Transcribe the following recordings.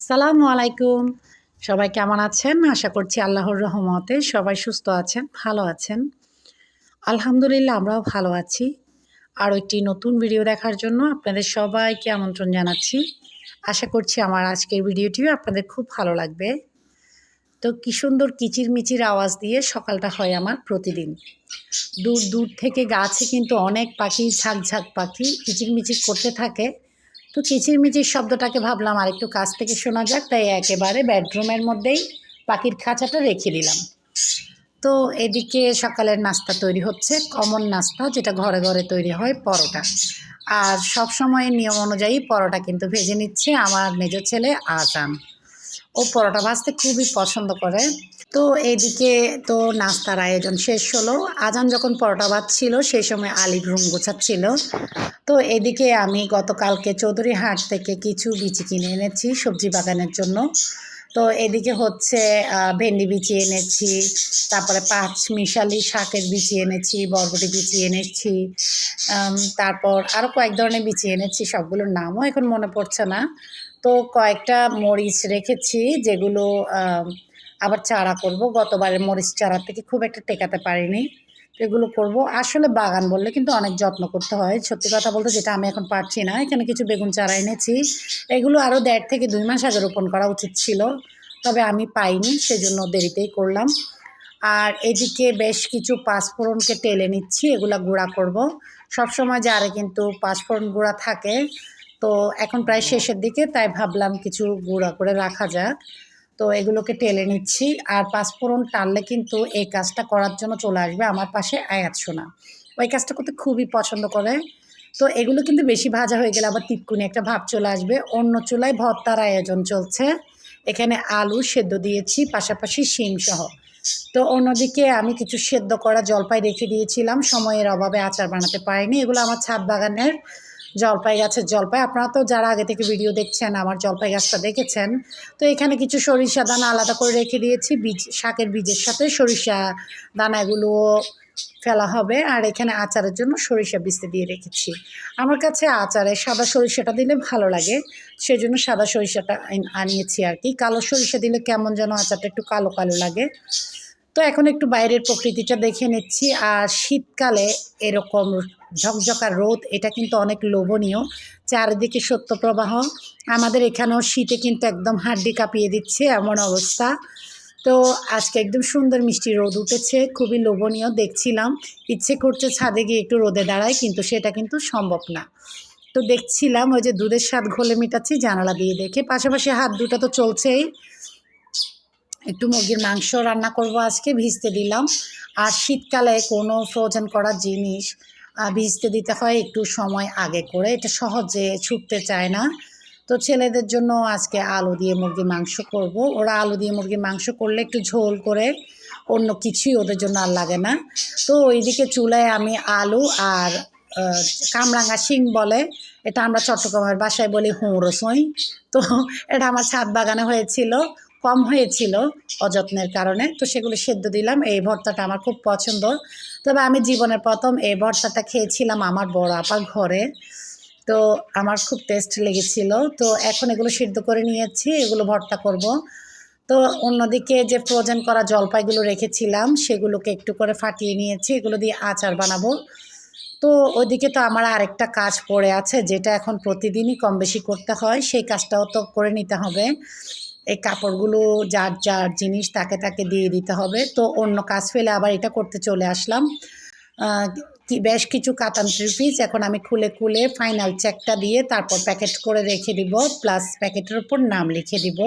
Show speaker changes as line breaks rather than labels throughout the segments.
সালামু আলাইকুম। সবাই কেমন আছেন? আশা করছি আল্লাহর রহমতে সবাই সুস্থ আছেন, ভালো আছেন। আলহামদুলিল্লাহ, আমরাও ভালো আছি। আরও একটি নতুন ভিডিও দেখার জন্য আপনাদের সবাইকে আমন্ত্রণ জানাচ্ছি। আশা করছি আমার আজকের ভিডিওটিও আপনাদের খুব ভালো লাগবে। তো কী সুন্দর কিচির মিচির আওয়াজ দিয়ে সকালটা হয় আমার প্রতিদিন। দূর দূর থেকে গাছে কিন্তু অনেক পাখি ঝাঁক ঝাঁক পাখি কিচির মিচির করতে থাকে। তো কিচিরমিচির শব্দটাকে ভাবলাম আরেকটু কাছ থেকে শোনা যাক, তাই একেবারে বেডরুমের মধ্যেই পাখির খাঁচাটা রেখে দিলাম। তো এদিকে সকালের নাস্তা তৈরি হচ্ছে কমন নাস্তা যেটা ঘরে ঘরে তৈরি হয়, পরোটা। আর সব সময় নিয়ম অনুযায়ী পরোটা কিন্তু ভেজে নিচ্ছে আমার মেজ ছেলে আজান। ও পরোটা ভাজতে খুবই পছন্দ করে। তো এদিকে তো নাস্তার আয়োজন শেষ হলো। আজান যখন পরোটা ভাজছিল সেই সময় আলি রুম গোছাচ্ছিল। তো এদিকে আমি গতকালকে চৌধুরী হাট থেকে কিছু বিচি কিনে এনেছি সবজি বাগানের জন্য। তো এদিকে হচ্ছে ভেন্ডি বিচি এনেছি, তারপরে পাঁচ মিশালি শাকের বিচি এনেছি, বরবটি বিচি এনেছি তারপর আরও কয়েক ধরনের বিচি এনেছি, সবগুলোর নামও এখন মনে পড়ছে না। তো কয়েকটা মরিচ রেখেছি, যেগুলো আবার চারা করব। গতবারের মরিচ চারা থেকে খুব একটা টেকাতে পারিনি। এগুলো করব। আসলে বাগান বললে কিন্তু অনেক যত্ন করতে হয়। সত্যি কথা বলতে যেটা আমি এখন পারছি না। এখানে কিছু বেগুন চারা এনেছি। এগুলো আরও দেড় থেকে দুই মাস আগে রোপণ করা উচিত ছিল। তবে আমি পাইনি, সেজন্য দেরিতেই করলাম। আর এদিকে বেশ কিছু পাঁচফোড়নকে টেলে নিচ্ছি, এগুলা গুঁড়া করব। সবসময় যারে কিন্তু পাঁচফোড়ন গুঁড়া থাকে। তো এখন প্রায় শেষের দিকে, তাই ভাবলাম কিছু গুঁড়া করে রাখা যাক। তো এগুলোকে টেলে নিচ্ছি। আর পাঁচফোড়ন টানলে কিন্তু এই কাজটা করার জন্য চলে আসবে আমার পাশে আয়াত সোনা। ওই কাজটা করতে খুবই পছন্দ করে। তো এগুলো কিন্তু বেশি ভাজা হয়ে গেলে আবার তিতকুনি একটা ভাব চলে আসবে। অন্য চুলায় ভর্তার আয়োজন চলছে। এখানে আলু সেদ্ধ দিয়েছি, পাশাপাশি শিম সহ। তো অন্যদিকে আমি কিছু সেদ্ধ করা জলপাই রেখে দিয়েছিলাম। সময়ের অভাবে আচার বানাতে পারিনি। এগুলো আমার ছাদ বাগানের জলপাই গাছের জলপাই। আপনারা তো যারা আগে থেকে ভিডিও দেখছেন, আমার জলপাই গাছটা দেখেছেন, তো এখানে কিছু সরিষা দানা আলাদা করে রেখে দিয়েছি। বীজ, শাকের বীজের সাথে সরিষা দানাগুলো ফেলা হবে, আর এখানে আচারের জন্য সরিষা বিস্তে দিয়ে রেখেছি। আমার কাছে আচারে সাদা সরিষাটা দিলে ভালো লাগে, সেজন্য সাদা সরিষাটা আনিয়েছি আর কি। কালো সরিষা দিলে কেমন যেন আচারটা একটু কালো কালো লাগে। তো এখন একটু বাইরের প্রকৃতিটা দেখে নিচ্ছি, আর শীতকালে এরকম ঝকঝকা রোদ, এটা কিন্তু অনেক লোভনীয়। চারিদিকে সত্যপ্রবাহ আমাদের এখানেও শীতে কিন্তু একদম হাড্ডি কাঁপিয়ে দিচ্ছে এমন অবস্থা। তো আজকে একদম সুন্দর মিষ্টি রোদ উঠেছে, খুবই লোভনীয়, দেখছিলাম। ইচ্ছে করছে ছাদে গিয়ে একটু রোদে দাঁড়ায় কিন্তু সেটা কিন্তু সম্ভব না। তো দেখছিলাম ওই যে দুধের স্বাদ ঘোলে মেটাচ্ছি, জানালা দিয়ে দেখে। পাশাপাশি হাত দুটা তো চলছেই। একটু মুরগির মাংস রান্না করব আজকে, ভিজতে দিলাম। আর শীতকালে কোনো ফ্রোজেন করা জিনিস ভিজতে দিতে হয় একটু সময় আগে করে। এটা সহজে ছুটতে চায় না। তো ছেলেদের জন্য আজকে আলু দিয়ে মুরগির মাংস করব। ওরা আলু দিয়ে মুরগির মাংস করলে একটু ঝোল করে, অন্য কিছুই ওদের জন্য আর লাগে না। তো ওইদিকে চুলায় আমি আলু আর কামরাঙ্গা শিং বলে, এটা আমরা চট্টগ্রামের বাসায় বলি হুঁড়োসই তো এটা আমার ছাদ বাগানে হয়েছিল, কম হয়েছিল অযত্নের কারণে। তো সেগুলো সেদ্ধ দিলাম। এই ভর্তাটা আমার খুব পছন্দ। তবে আমি জীবনের প্রথম এই ভর্তাটা খেয়েছিলাম আমার বড় আপার ঘরে। তো আমার খুব টেস্ট লেগেছিল। তো এখন এগুলো সিদ্ধ করে নিয়েছি, এগুলো ভর্তা করব। তো অন্যদিকে যে ফ্রোজেন করা জলপাইগুলো রেখেছিলাম, সেগুলোকে একটু করে ফাটিয়ে নিয়েছি, এগুলো দিয়ে আচার বানাবো। তো ওইদিকে তো আমার আরেকটা কাজ পড়ে আছে, যেটা এখন প্রতিদিনই কম বেশি করতে হয়, সেই কাজটাও তো করে নিতে হবে। এই কাপড়গুলো যার যার জিনিস তাকে তাকে দিয়ে দিতে হবে। তো অন্য কাজ ফেলে আবার এটা করতে চলে আসলাম। কি, বেশ কিছু কাতান থ্রি এখন আমি খুলে খুলে ফাইনাল চেকটা দিয়ে তারপর প্যাকেট করে রেখে দিব। প্লাস প্যাকেটের উপর নাম লিখে দিব।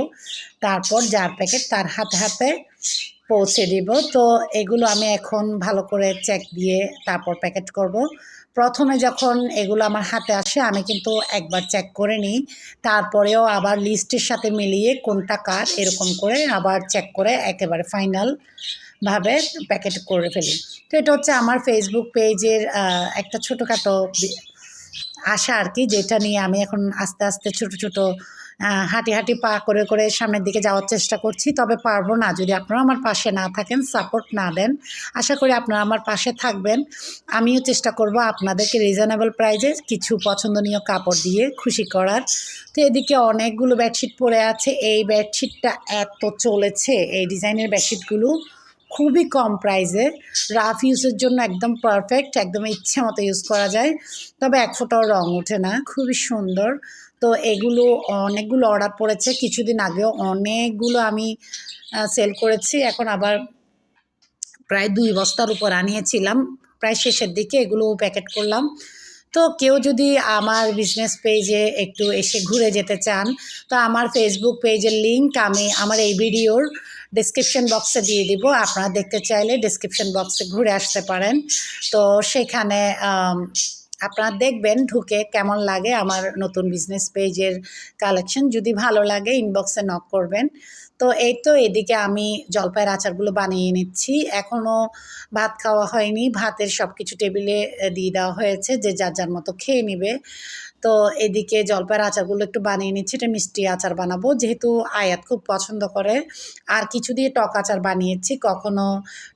তারপর যার প্যাকেট তার হাতে হাতে পৌঁছে দিব। তো এগুলো আমি এখন ভালো করে চেক দিয়ে তারপর প্যাকেট করব। প্রথমে যখন এগুলো আমার হাতে আসে, আমি কিন্তু একবার চেক করে নিই। তারপরেও আবার লিস্টের সাথে মিলিয়ে কোনটা কার এরকম করে আবার চেক করে একেবারে ফাইনাল ভাবে প্যাকেট করে ফেলি। তো এটা হচ্ছে আমার ফেসবুক পেজের একটা ছোটোখাটো আশা আর কি, যেটা নিয়ে আমি এখন আস্তে আস্তে ছোট ছোট হাঁটি হাঁটি পা করে করে সামনের দিকে যাওয়ার চেষ্টা করছি। তবে পারব না, যদি আপনারা আমার পাশে না থাকেন সাপোর্ট না দেন, আশা করি আপনারা আমার পাশে থাকবেন। আমিও চেষ্টা করব আপনাদেরকে রিজনেবল প্রাইজে কিছু পছন্দনীয় কাপড় দিয়ে খুশি করার। তো এদিকে অনেকগুলো বেডশিট পরে আছে। এই বেডশিটটা এত চলেছে, এই ডিজাইনের বেডশিটগুলো খুবই কম প্রাইসে রাফ ইউজের জন্য একদম পারফেক্ট একদম ইচ্ছে মতো ইউজ করা যায়। তবে এক ফোটাও রং ওঠে না। খুবই সুন্দর। তো এগুলো অনেকগুলো অর্ডার পড়েছে। কিছুদিন আগেও অনেকগুলো আমি সেল করেছি। এখন আবার প্রায় দুই বস্তার উপর আনিয়েছিলাম। প্রায় শেষের দিকে এগুলো প্যাকেট করলাম। তো কেউ যদি আমার বিজনেস পেজে একটু এসে ঘুরে যেতে চান, তো আমার ফেসবুক পেজের লিংক আমি, আমার এই ভিডিওর ডিসক্রিপশন বক্সে দিয়ে দিব। আপনারা দেখতে চাইলে ডিসক্রিপশন বক্সে ঘুরে আসতে পারেন। তো সেখানে আপনারা দেখবেন ঢুকে কেমন লাগে আমার নতুন বিজনেস পেজের কালেকশন যদি ভালো লাগে ইনবক্সে নক করবেন। তো এই তো এদিকে আমি জলপাইয়ের আচারগুলো বানিয়ে নিচ্ছি। এখনও ভাত খাওয়া হয়নি। ভাতের সব কিছু টেবিলে দিয়ে দেওয়া হয়েছে। যে যার যার মতো খেয়ে নেবে। তো এদিকে জলপাইয়ের আচারগুলো একটু বানিয়ে নিচ্ছি। এটা মিষ্টি আচার বানাবো। যেহেতু আয়াত খুব পছন্দ করে, আর কিছু দিয়ে টক আচার বানিয়েছি, কখনো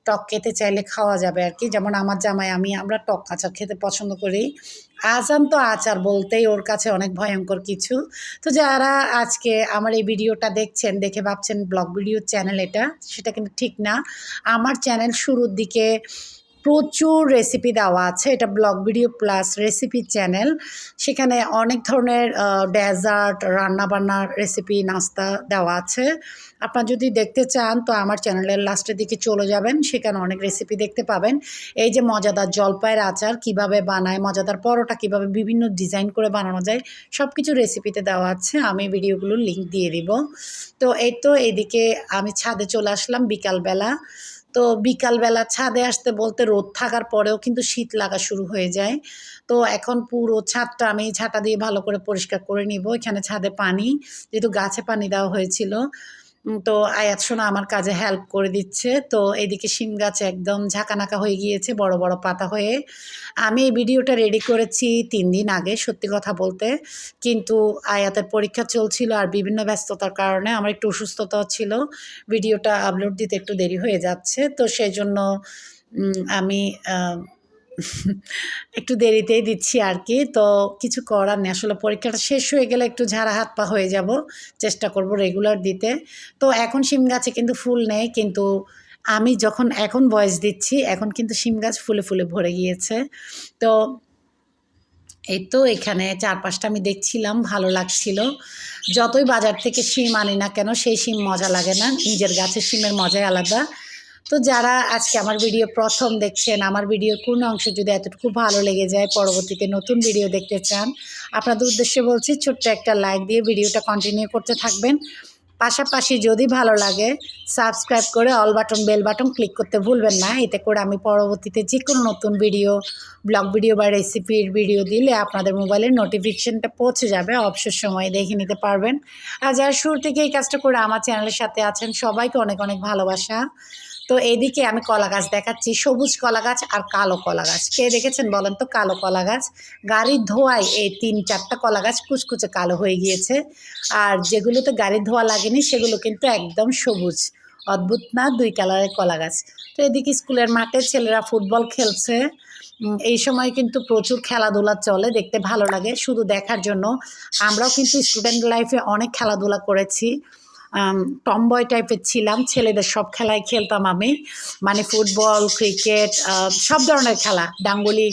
টক খেতে চাইলে খাওয়া যাবে আর কি। যেমন আমার জামাই, আমি, আমরা টক আচার খেতে পছন্দ করি। আজান তো আচার বলতেই ওর কাছে অনেক ভয়ঙ্কর কিছু। তো যারা আজকে আমার এই ভিডিওটা দেখছেন, দেখে ভাবছেন ব্লগ ভিডিও চ্যানেল এটা, সেটা কিন্তু ঠিক না। আমার চ্যানেল শুরুর দিকে প্রচুর রেসিপি দেওয়া আছে। এটা blog video plus recipe channel সেখানে অনেক ধরনের ডেজার্ট রান্নাবান্নার রেসিপি নাস্তা দেওয়া আছে। আপনার যদি দেখতে চান, তো আমার চ্যানেলের লাস্টের দিকে চলে যাবেন। সেখানে অনেক রেসিপি দেখতে পাবেন। এই যে মজাদার জলপাইয়ের আচার, কীভাবে বানায়, মজাদার পরোটা কীভাবে বিভিন্ন ডিজাইন করে বানানো যায় সব কিছু রেসিপিতে দেওয়া আছে। আমি ভিডিওগুলোর লিঙ্ক দিয়ে দিব। তো এই তো এদিকে আমি ছাদে চলে আসলাম বিকালবেলা। তো বিকালবেলা ছাদে আসতে বলতে রোদ থাকার পরেও কিন্তু শীত লাগা শুরু হয়ে যায়। তো এখন পুরো ছাদটা আমি ছাতা দিয়ে ভালো করে পরিষ্কার করে নিব। এখানে ছাদে পানি, যেহেতু গাছে পানি দেওয়া হয়েছিল। তো আয়াত সোনা আমার কাজে হেল্প করে দিচ্ছে। তো এদিকে শিম গাছ একদম ঝাঁকানাকা হয়ে গিয়েছে, বড় বড় পাতা হয়ে। আমি এই ভিডিওটা রেডি করেছি তিন দিন আগে, সত্যি কথা বলতে। কিন্তু আয়াতের পরীক্ষা চলছিল আর বিভিন্ন ব্যস্ততার কারণে আমার একটু অসুস্থতা ছিল। ভিডিওটা আপলোড দিতে একটু দেরি হয়ে যাচ্ছে। তো সেই জন্য আমি একটু দেরিতেই দিচ্ছি আর কি তো কিছু করার নেই। আসলে পরীক্ষাটা শেষ হয়ে গেলে একটু ঝাড়া হাত পা হয়ে যাব। চেষ্টা করব রেগুলার দিতে। তো এখন শিম গাছে কিন্তু ফুল নেই। কিন্তু আমি যখন এখন ভয়েস দিচ্ছি, এখন কিন্তু শিম গাছ ফুলে ফুলে ভরে গিয়েছে। তো এই তো এখানে চার পাঁচটা আমি দেখছিলাম, ভালো লাগছিল। যতই বাজার থেকে শিম আনি না কেন, সেই শিম মজা লাগে না। নিজের গাছের শিমের মজাই আলাদা। তো যারা আজকে আমার ভিডিও প্রথম দেখছেন, আমার ভিডিওর কোনো অংশ যদি এতটুকু ভালো লেগে যায়, পরবর্তীতে নতুন ভিডিও দেখতে চান, আপনাদের উদ্দেশ্যে বলছি ছোট্ট একটা লাইক দিয়ে ভিডিওটা কন্টিনিউ করতে থাকবেন। পাশাপাশি যদি ভালো লাগে সাবস্ক্রাইব করে all button bell button click করতে ভুলবেন না। এতে করে আমি পরবর্তীতে যে কোনো নতুন ভিডিও ব্লগ ভিডিও বা রেসিপির ভিডিও দিলে আপনাদের মোবাইলের নোটিফিকেশনটা পৌঁছে যাবে। অবসর সময় দেখে নিতে পারবেন। আর যারা শুরু থেকে এই কাজটা করে আমার চ্যানেলের সাথে আছেন, সবাইকে অনেক অনেক ভালোবাসা। তো এদিকে আমি কলা গাছ দেখাচ্ছি। সবুজ কলা গাছ আর কালো কলা গাছ। কে দেখেছেন বলেন তো? কালো কলা গাছ। গাড়ির ধোয়ায় এই তিন চারটা কলা গাছ কুচকুচে কালো হয়ে গিয়েছে। আর যেগুলোতে গাড়ির ধোয়া লাগেনি, সেগুলো কিন্তু একদম সবুজ। অদ্ভুত না? দুই কালারের কলা গাছ। তো এদিকে স্কুলের মাঠে ছেলেরা ফুটবল খেলছে। এই সময় কিন্তু প্রচুর খেলাধুলা চলে, দেখতে ভালো লাগে। শুধু দেখার জন্য। আমরাও কিন্তু স্টুডেন্ট লাইফে অনেক খেলাধুলা করেছি। টমবয় টাইপের ছিলাম, ছেলেদের সব খেলায় খেলতাম আমি। মানে ফুটবল ক্রিকেট সব ধরনের খেলা, ডাঙ্গুলি।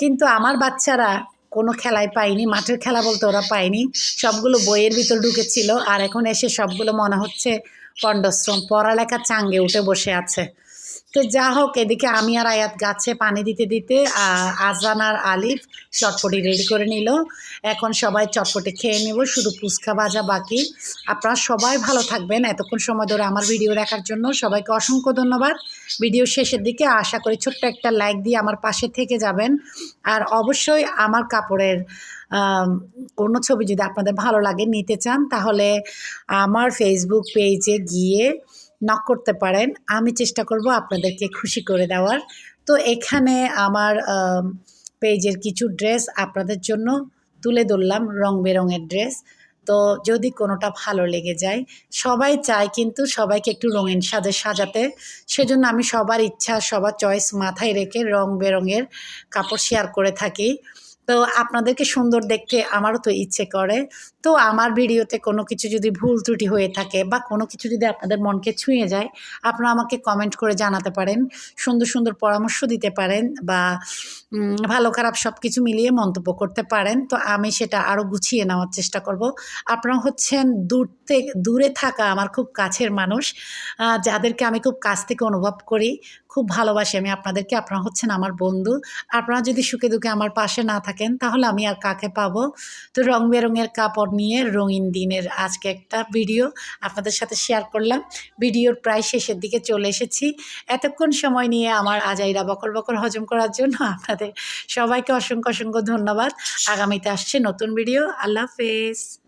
কিন্তু আমার বাচ্চারা কোনো খেলায় পায়নি, মাঠের খেলা বলতে ওরা পায়নি। সবগুলো বইয়ের ভিতর ঢুকেছিল, আর এখন এসে সবগুলো মনে হচ্ছে পণ্ডশ্রম, পড়ালেখা চাঙ্গে উঠে বসে আছে। তো যা হোক, এদিকে আমি আর আয়াত গাছে পানি দিতে দিতে আজান আর আলিফ চটপটি রেডি করে নিল। এখন সবাই চটপটি খেয়ে নেব, শুধু ফুচকা ভাজা বাকি। আপনারা সবাই ভালো থাকবেন এতক্ষণ সময় ধরে আমার ভিডিও দেখার জন্য। সবাইকে অসংখ্য ধন্যবাদ। ভিডিও শেষের দিকে আশা করি ছোট্ট একটা লাইক দিয়ে আমার পাশে থেকে যাবেন। আর অবশ্যই আমার কাপড়ের কোনো ছবি যদি আপনাদের ভালো লাগে নিতে চান, তাহলে আমার ফেসবুক পেজে গিয়ে নক করতে পারেন, আমি চেষ্টা করব আপনাদেরকে খুশি করে দেওয়ার। তো এখানে আমার পেজের কিছু ড্রেস আপনাদের জন্য তুলে ধরলাম, রং বেরঙের ড্রেস। তো যদি কোনোটা ভালো লেগে যায়, সবাই চায় কিন্তু সবাইকে একটু রঙিন সাজে সাজাতে। সেজন্য আমি সবার ইচ্ছা, সবার চয়েস মাথায় রেখে রং বেরঙের কাপড় শেয়ার করে থাকি। তো আপনাদেরকে সুন্দর দেখতে আমারও তো ইচ্ছে করে। তো আমার ভিডিওতে কোনো কিছু যদি ভুল ত্রুটি হয়ে থাকে বা কোনো কিছু যদি আপনাদের মনকে ছুঁয়ে যায়, আপনারা আমাকে কমেন্ট করে জানাতে পারেন, সুন্দর সুন্দর পরামর্শ দিতে পারেন বা ভালো খারাপ সব কিছু মিলিয়ে মন্তব্য করতে পারেন। তো আমি সেটা আরও গুছিয়ে নেওয়ার চেষ্টা করব। আপনারা হচ্ছেন দূর থেকে দূরে থাকা আমার খুব কাছের মানুষ। যাদেরকে আমি খুব কাছ থেকে অনুভব করি, খুব ভালোবাসি আমি আপনাদেরকে। আপনারা হচ্ছেন আমার বন্ধু। আপনারা যদি সুখে দুঃখে আমার পাশে না থাকেন, তাহলে আমি আর কাকে পাবো? তো রং বেরঙের কাপড় নিয়ে রঙিন দিনের আজকে একটা ভিডিও আপনাদের সাথে শেয়ার করলাম। ভিডিওর প্রায় শেষের দিকে চলে এসেছি। এতক্ষণ সময় নিয়ে আমার আজাইরা বকর বকর হজম করার জন্য আপনাদের সবাইকে অসংখ্য অসংখ্য ধন্যবাদ। আগামীতে আসছে নতুন ভিডিও আল্লাহ হাফেজ।